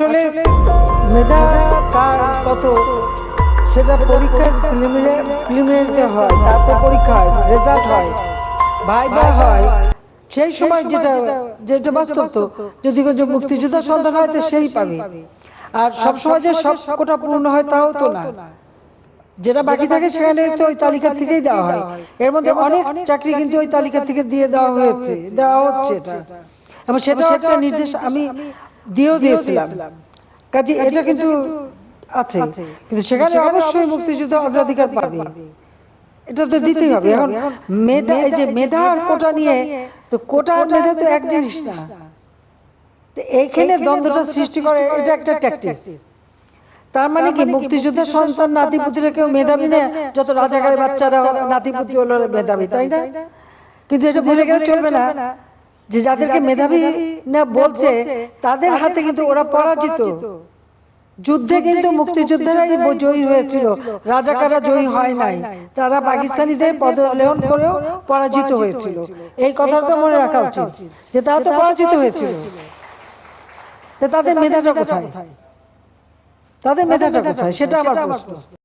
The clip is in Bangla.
আসলে মেধা কার কত? সেটা পরীক্ষার প্রিলিমিনারিতে হয় তারপর পরীক্ষা হয়। রেজাল্ট হয় ভাইবা হয়। সেই সময় যেটা যেটা বাস্তব তো যদি মুক্তিযোদ্ধা সন্তান হয় তো সেই পাবে। আর সব সময় যে সব কোটা পূর্ণ হয় তাও তো না। যেটা বাকি থাকে সেখানে তো ওই তালিকা থেকেই দেওয়া হয়। এর মধ্যে অনেক চাকরি কিন্তু ওই তালিকা থেকে দিয়ে দেওয়া হয়েছে দেওয়া হচ্ছে এটা। এবং সেটাও একটা নির্দেশ আমি দিয়েও দিয়েছিলাম। কাজে এটা কিন্তু আছে কিন্তু সেখানে অবশ্যই মুক্তিযুদ্ধ অগ্রাধিকার পাবে। এটা তো দিতেই হবে। এখন মেধা এই যে মেধা আর কোটা নিয়ে তো কোটা আর মেধা তো এক জিনিস না। এইখানে দ্বন্দ্বটা সৃষ্টি করে এটা একটা ট্যাকটিস তার মানে কি? মুক্তিযুদ্ধ সন্তান নাতিপুতিরা কেউ মেধাবী না যত রাজাকারের বাচ্চারা নাতিপুতি হলো মেধাবী তাই না? কিন্তু এটা ভুলে গেলে চলবে না। যে যাদেরকে মেধাবী না বলছে তাদের হাতে কিন্তু ওরা পরাজিত। যুদ্ধে কিন্তু মুক্তিযোদ্ধারাই জয়ী হয়েছিল। রাজাকারা জয়ী হয় নাই। তারা পাকিস্তানিদের পদলেহন করেও পরাজিত হয়েছিল। এই কথা তো মনে রাখা উচিত যে তারা তো পরাজিত হয়েছিল। তাদের মেধাটা কোথায়? তাদের মেধাটা কোথায়? সেটা আমার প্রশ্ন।